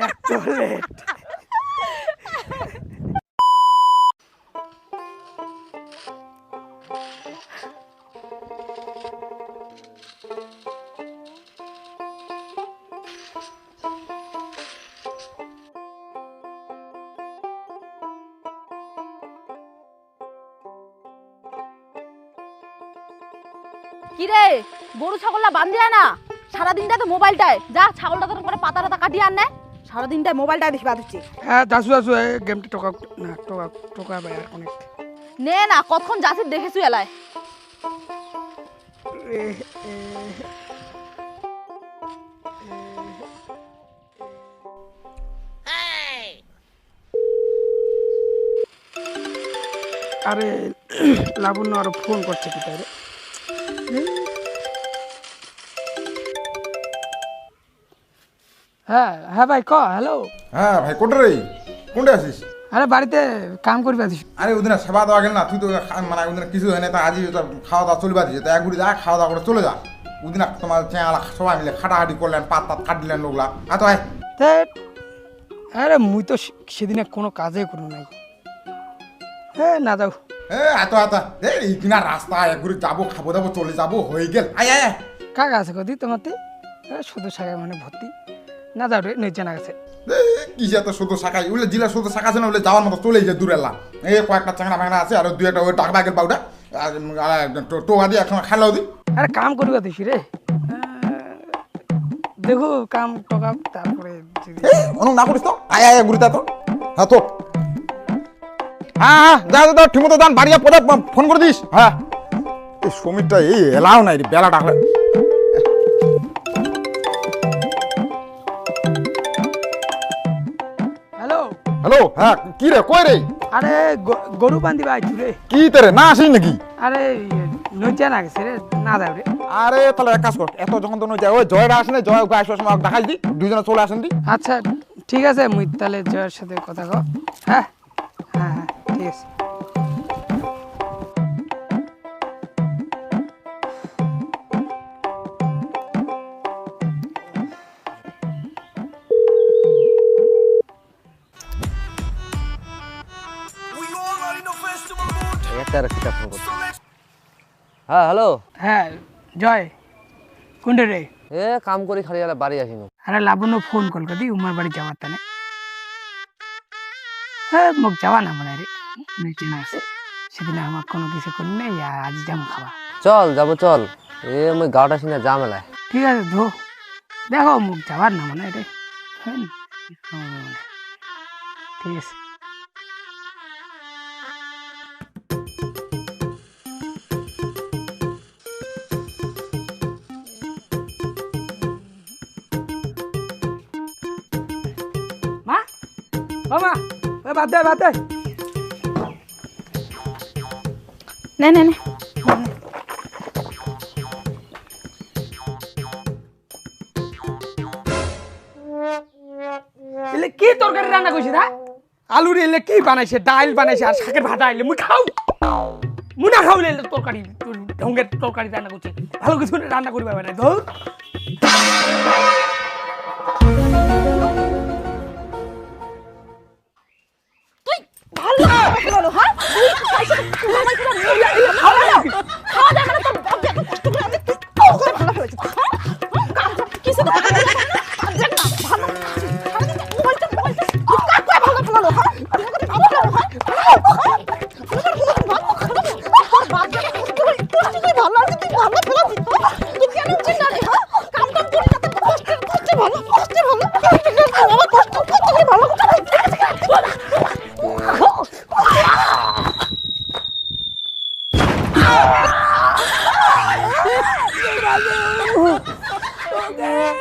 এত লেট কি রে গরু ছাগলটা বান্ধিয়া না সারাদিনটা তো মোবাইলটায়। যা ছাগলটা তো করে পাতা টাতা কাটিয়ে আন নেয় সারাদিনটায় মোবাইলটায় বেশি বাঁধছে হ্যাঁ দাসু দাসু গেমটা টোকা না টোকা টোকা ভাই আর অনেক। নে না কতক্ষণ যাচ্ছিস দেখেছু এলায় আরে লাবণ্য আরও ফোন করছে কি তাই হ্যাঁ হ্যাঁ ভাই ক হ্যালো হ্যাঁ ভাই কোটে রে? কোনটা আছিস? আরে বাড়িতে কাম করবি আছিস। আরে ওদিন সেবা দেওয়া গেল না তুই তো মানে ওদিন কিছু হয় না তা আজই তোর খাওয়া দাওয়া চলবে দিছে তো এক গুড়ি যা খাওয়া দাওয়া করে চলে যা। ওদিন তোমার চেঁয়ালা সবাই মিলে খাটাখাটি করলেন পাত পাত কাটলেন লোকলা। আর তো ভাই তে আরে মুই তো সেদিনে কোনো কাজে করব নাই। হ্যাঁ না যাও। এ এত এত এই কিনা রাস্তা এক গুড়ি যাব খাব দাবো চলে যাব হয়ে গেল। আয় আয় আয়। কাকা আছে কদি তোমাতে শুধু শাখায় মানে ভর্তি। না যাও রে নিচে না গেছে। কি যে এত শুধু শাখাই ওগুলো জিলা শুধু শাখা আছে না ওগুলো যাওয়ার মতো চলে যায় দূরে এলাম এই কয়েকটা চাংড়া ভাঙনা আছে আর দুই একটা ওই টাকা বাগের পাউডা আর টোকা দিয়ে খাইলাও দি। আরে কাম আছিস রে। দেখো কাম টকা তারপরে অনু না করিস তো? আয় আয় গুড়িটা তো হ্যাঁ তো হ্যাঁ হ্যাঁ যা যা ঠিক মতো দান বাড়িয়া পদে ফোন করে দিস। হ্যাঁ। এই সমীরটা এই এলাও নাই রে বেলা ডাকলে হ্যালো? হ্যাঁ কি রে কই রে? আরে গরু বান্ধি ভাই রে কি তেরে না আসি নাকি? আরে নইচা না গেছে রে না যাও রে। আরে তাহলে এক কাজ কর এত যখন তো যায় ওই জয় আসে না জয় আসবার সময় দেখাই দি দুজনে চলে আসেন দি। আচ্ছা ঠিক আছে মুই তাহলে জয়ের সাথে কথা কও। হ্যাঁ? হ্যাঁ হ্যাঁ ঠিক আছে। একটা আর ফোন করছি। হ্যাঁ হ্যালো। হ্যাঁ জয়। কোনটা রে? এ কাম করি খালি আলা বাড়ি আসিনু। আরে লাবণ্য ফোন কল করি উমার বাড়ি যাওয়ার তানে। হ্যাঁ মোক যাওয়া না মনে রে। না আছে। সেদিন আমার কোনো কিছু করি নাই আর আজ যাব খাওয়া চল যাব চল। এ মই গাওটা সিনে যা মেলায় ঠিক আছে ধো। দেখো মুখ যাবার না মনে রে। নি? হয়। ঠিক আছে। ও মা ওই বাদ দে বাদ দে। নে নে নে। এলে কি তরকারি রান্না করছিস হ্যাঁ আলুর এলে কি বানাইছে? ডাল বানাইছে আর শাকের ভাজা এলে মুই খাও। মুই না খাওলে এলে তরকারি তোর ঢঙ্গের তরকারি রান্না করছে। ভালো কিছু রান্না করবে না ধর। তুই পয়সা আমার কিনা মিলিয়ে দিলে ভালো না খাওয়া যায়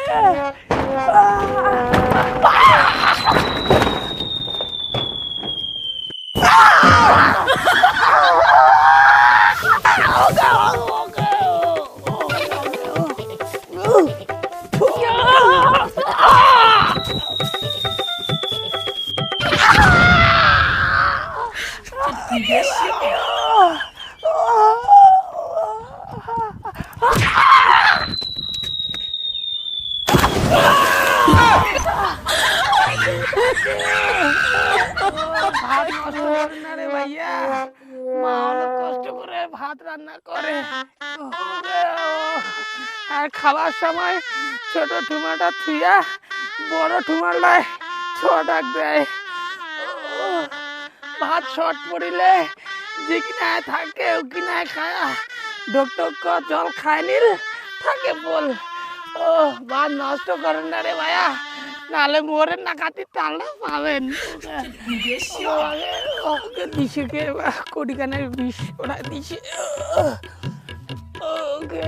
Yeah. ভাত কষ্ট না রে খাবার সময় ছোট ঠুমাটা থুয়া বড় ঠুমাটায় ছটাক দেয় ভাত শট পড়িলে যে কিনায় থাকে ও কিনায় খায়া ডোক টোক জল খায় নিল থাকে বল ও, ভাত নষ্ট করেন না রে ভাইয়া। নালে মোরে নাকাতি টানলে পাবেন। ও, আগে ওকে দিছে কে কোটি কানের বিষ ওরা দিছে। ওকে।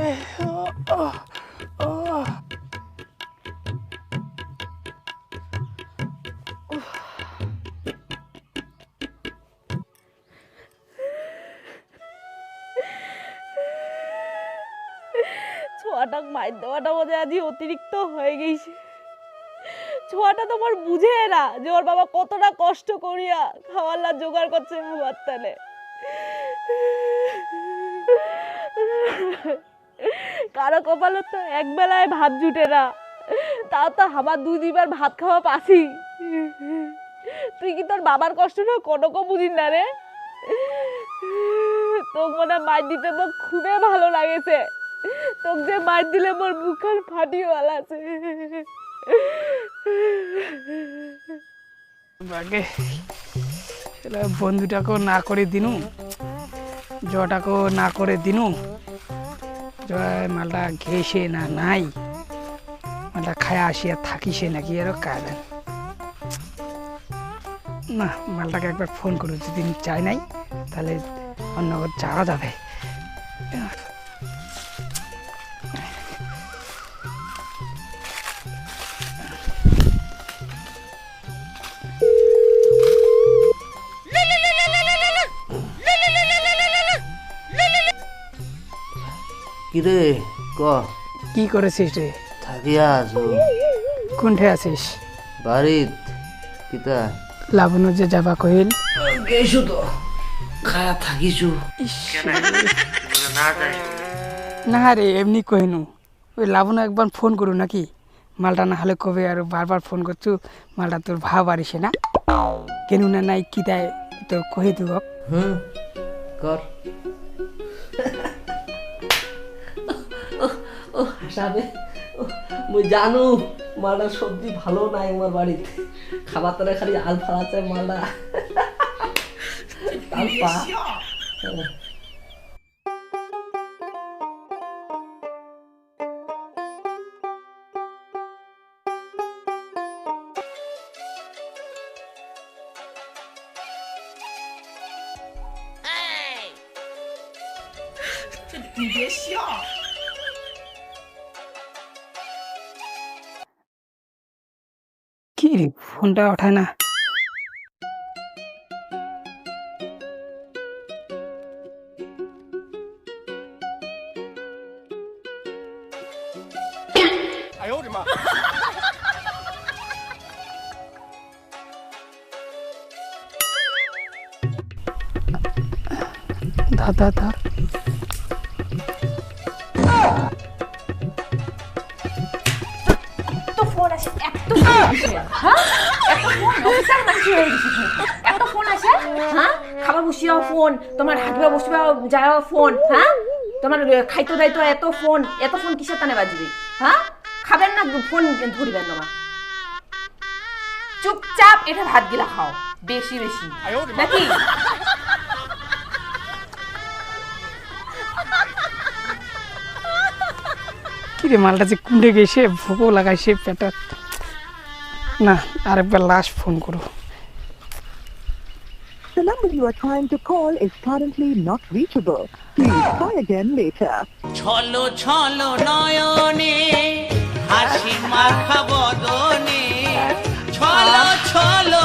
ছোয়াটাক মাইর দেওয়াটা বোধ আজ অতিরিক্ত হয়ে গেছে। ছোয়াটা তোমার বুঝে না যে ওর বাবা কতটা কষ্ট করিয়া খাওয়ার জোগাড় করছে আমার তালে কারও কপালে তো এক বেলায় ভাত জুটে না। তাও তো আমার দুই দুইবার ভাত খাওয়া পাসি তুই কি তোর বাবার কষ্ট কষ্টটা কনকো বুঝিস না রে? তোকে মনে মার দিতে মোক খুবই ভালো লাগেছে। তোকে যে মার দিলে মোর মুখের ফাটিয়ে আছে। আগে বন্ধুটাকেও না করে দিনু, জটাকেও না করে দিনু। জয় মালটা ঘেসে না নাই, মালটা খায় আসিয়া থাকিসে নাকি এরও কায়দেন না, মালটাকে একবার ফোন করু, যদি চাই নাই, তাহলে অন্য যাওয়া যাবে। কিরে ক? কি করেছিস রে? থাকিয়া আছো। কোনঠে আছিস? বাড়িত কিতা? লাবণ্য যে যাবা কহিল। গেছো তো খায়া থাকিছো। না রে এমনি কহিনু। ওই লাবণ্য একবার ফোন করু নাকি? মালটা না হলে কবে আর বারবার ফোন করছু? মালটা তোর ভাব আরিসে না? কেন না নাই কি তাই তোর কহে দিব হুম কর। ও হাসাবে মুই জানু মালটা সবজি ভালো নাই আমার বাড়িতে। খাবার তারা খালি আল ফালাচ্ছে কি ফোনটা ওঠায় না ধর ধর ধর হ্যাঁ? অফিসার নাকি হয়ে গেছে। তুই? এত ফোন হ্যাঁ? খাবার বসিয়াও ফোন, তোমার হাঁটবা বসবা যাও ফোন হ্যাঁ? তোমার এত ফোন এত ফোন কিসের টানে হ্যাঁ? খাবেন না, ফোন ধরিবেন চুপচাপ এটা ভাত গিলা খাও, বেশি বেশি। নাকি? কি রে মালটা যে কুন্ডে গেছে, ভোগও লাগাইছে পেটাত। না আরেকবার লাস্ট ফোন করো The number you are trying to call is currently not reachable. Please try again later. ছলো ছলো নয়নে হাসি মাখা বদনে ছলো ছলো